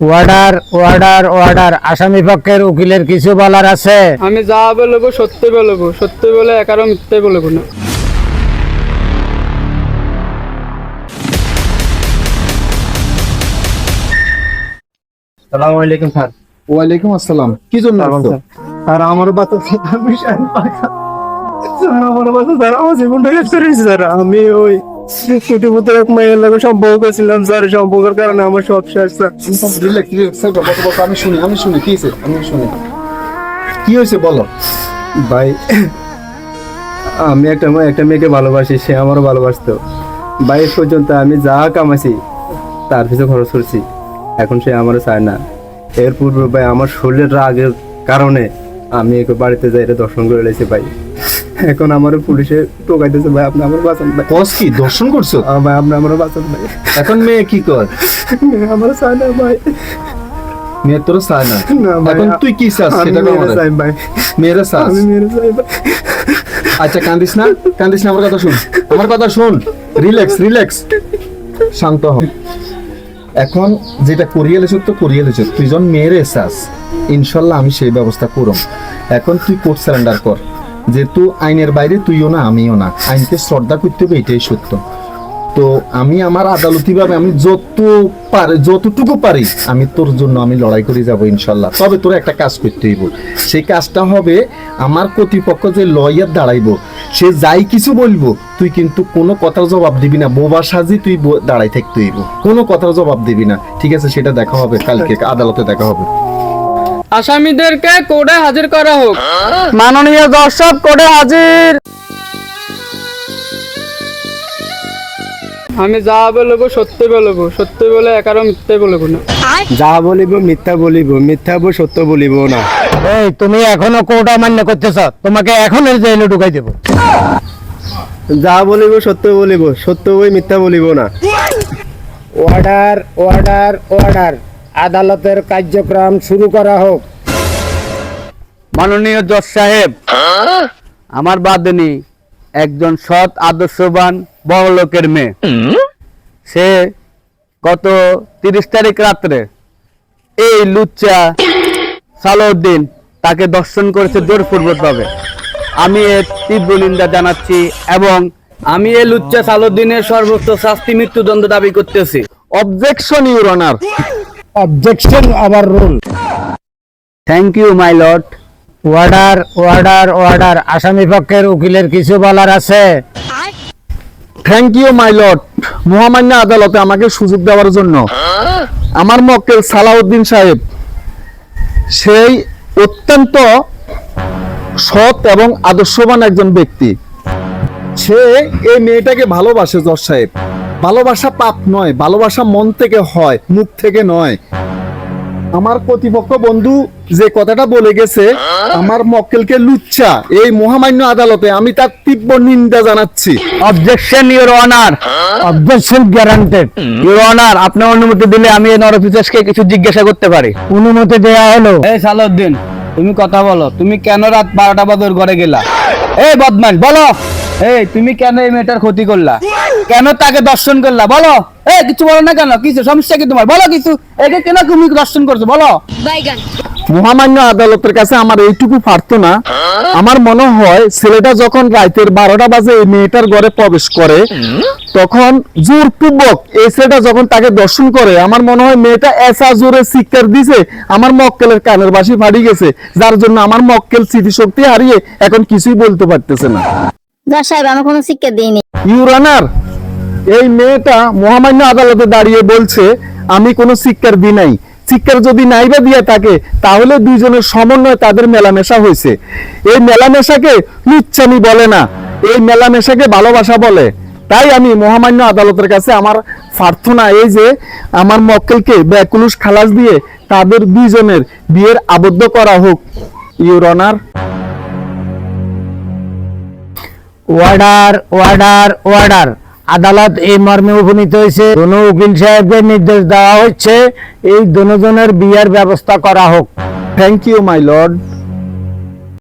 Order order order আসামি পক্ষের উকিলের কিছু বলার আছে? আমি যা বলব সত্যি বলব। সত্যি বলে একারও মিথ্যে বলব না। সালামু আলাইকুম স্যার। ওয়ালাইকুম আসসালাম। কি জন্য? স্যার। আমার বাচ্চা আমি স্যার আমার বাচ্চা স্যার আমার জীবনটা স্যার। আমি ওই মতো এক মেয়ের লাগে সম্পর্ক ছিলাম স্যার সম্পর্কের কারণে আমার সব শেষ স্যার। আমি শুনি আমি শুনি কি আমি শুনি। কি হয়েছে বলো? ভাই আমি একটা একটা মেয়েকে ভালোবাসি সে আমারও ভালোবাসতো। বাইশ পর্যন্ত আমি যা কামাইছি তার পিছনে খরচ করছি। এখন সে আমারও চায় না। এর পূর্বে ভাই আমার শরীরের রাগের কারণে আমি একে বাড়িতে যাই এটা দর্শন করে লেছি ভাই। এখন আমার পুলিশে টোকাইতেছে ভাই আপনি আমার বাঁচান ভাই। কস কি দর্শন করছ? ভাই আপনি আমার বাঁচান ভাই। এখন মেয়ে কি কর? আমার চায় না ভাই। মেয়ে তোর চায় না? না এখন তুই কি চাস সেটা চাই ভাই। মেয়েরা চাস? আমি মেয়েরে চাই ভাই। আচ্ছা কান্দিস না? কান্দিস না আমার কথা শুন। আমার কথা শুন। রিল্যাক্স রিল্যাক্স শান্ত হ। এখন যেটা করিয়ে লেছ তো করিয়ে লেছ। তুই যখন মেয়েরে চাস ইনশাল্লাহ আমি সেই ব্যবস্থা করম। এখন তুই কোর্ট সারেন্ডার কর। যেহেতু আইনের বাইরে তুইও না, আমিও না। আইনকে শ্রদ্ধা করতে হবে, এটাই সত্য। তো আমি আমার আদালতিভাবে আমি যত পারি, যতটুকু পারি, আমি তোর জন্য আমি লড়াই করে যাব ইনশাল্লাহ। তবে তোর একটা কাজ করতে হইব। সেই কাজটা হবে আমার কর্তৃপক্ষ যে লয়ার দাঁড়াইবো, সে যাই কিছু বলব, তুই কিন্তু কোনো কথার জবাব দিবি না। বোবা সাজি তুই দাঁড়াই থাকতে হইব। কোনো কথার জবাব দিবি না। ঠিক আছে, সেটা দেখা হবে, কালকে আদালতে দেখা হবে। আসামিদেরকে কোর্টে হাজির করা হোক। মাননীয় দর্শক কোর্টে হাজির। আমি যা বলব সত্যি বলব সত্যি বলে একারও মিথ্যে বলব না। যা বলিব মিথ্যা বলিব মিথ্যা বো সত্য বলিব না। এই তুমি এখনও কোর্ট অমান্য করতেছ তোমাকে এখন জেলে ঢুকাই দেবো। যা বলিব সত্য বলিব সত্য বই মিথ্যা বলিব না। অর্ডার অর্ডার অর্ডার আদালতের কার্যক্রম শুরু করা হোক। মাননীয় জজ সাহেব আমার বাদনী একজন সৎ আদর্শবান বড় লোকের মেয়ে। সে গত তিরিশ তারিখ রাত্রে এই লুচ্চা সালাউদ্দিন তাকে দর্শন করেছে জোরপূর্বক ভাবে আমি এর তীব্র নিন্দা জানাচ্ছি এবং আমি এই লুচ্চা সালাউদ্দিনের সর্বোচ্চ শাস্তি মৃত্যুদণ্ড দাবি করতেছি। অবজেকশন ইউর অনার অবজেকশন আবার rule thank you my lord order order order আসামি পক্ষের উকিলের কিছু বলার আছে থ্যাংক ইউ মাই লর্ড মহামান্য আদালতে আমাকে সুযোগ দেওয়ার জন্য আমার মক্কেল সালাউদ্দিন সাহেব সেই অত্যন্ত সৎ এবং আদর্শবান একজন ব্যক্তি। সে এই মেয়েটাকে ভালোবাসে জজ সাহেব। ভালোবাসা পাপ নয় ভালোবাসা মন থেকে হয় মুখ থেকে নয়। আমার প্রতিপক্ষ বন্ধু যে কথাটা বলে গেছে আমার মক্কেলকে লুচ্ছা। এই মহামান্য আদালতে আমি তার তীব্র নিন্দা জানাচ্ছি। Objection your honour objection guaranteed your honour আপনার অনুমতি দিলে আমি এই নরপিচাসকে কিছু জিজ্ঞাসা করতে পারি। অনুমতি দেয়া হলো। এই সালাউদ্দিন তুমি কথা বলো। তুমি কেন রাত বারোটা বাজর ঘরে গেলা? এই বদমান বলো। এই তুমি কেন এই মেয়েটার ক্ষতি করলা? কেন তাকে দর্শন করলা? বলো। এই কিছু বলো না কেন? কিছু সমস্যা কি তোমার? বলো কিছু। একে কেন তুমি দর্শন করছ? বলো। মহামান্য আদালতের কাছে আমার এইটুকু পারতো না আমার মনে হয় ছেলেটা যখন রাতের বারোটা বাজে এই মেয়েটার ঘরে প্রবেশ করে তখন জোরপূর্বক এই ছেলেটা যখন তাকে দর্শন করে আমার মনে হয় মেয়েটা এসা জোরে চিৎকার দিছে আমার মক্কেলের কানের বাসি ফাড়ি গেছে যার জন্য আমার মক্কেল স্মৃতিশক্তি হারিয়ে এখন কিছুই বলতে পারতেছে না। যা সাহেব, আমি কোনো শিক্ষা দিইনি। ইউরানার এই মেয়েটা মহামান্য আদালতে দাঁড়িয়ে বলছে, আমি কোনো শিক্ষার দিই নাই। শিক্ষার যদি নাই বা দিয়ে থাকে, তাহলে দুইজনের সমন্বয় তাদের মেলামেশা হয়েছে। এই মেলামেশাকে লুচ্ছামি বলে না। এই মেলামেশাকে ভালোবাসা বলে। তাই আমি মহামান্য আদালতের কাছে আমার প্রার্থনা এই যে, আমার মক্কেলকে ব্যাকুলুস খালাস দিয়ে তাদের দুইজনের বিয়ের আবদ্ধ করা হোক। Your honour order order order আদালত এই মর্মে উপনীত হয়েছে। দোনো উকিল সাহেবকে নির্দেশ দেওয়া হচ্ছে, এই দোনোজনের বিয়ের ব্যবস্থা করা হোক। Thank you my Lord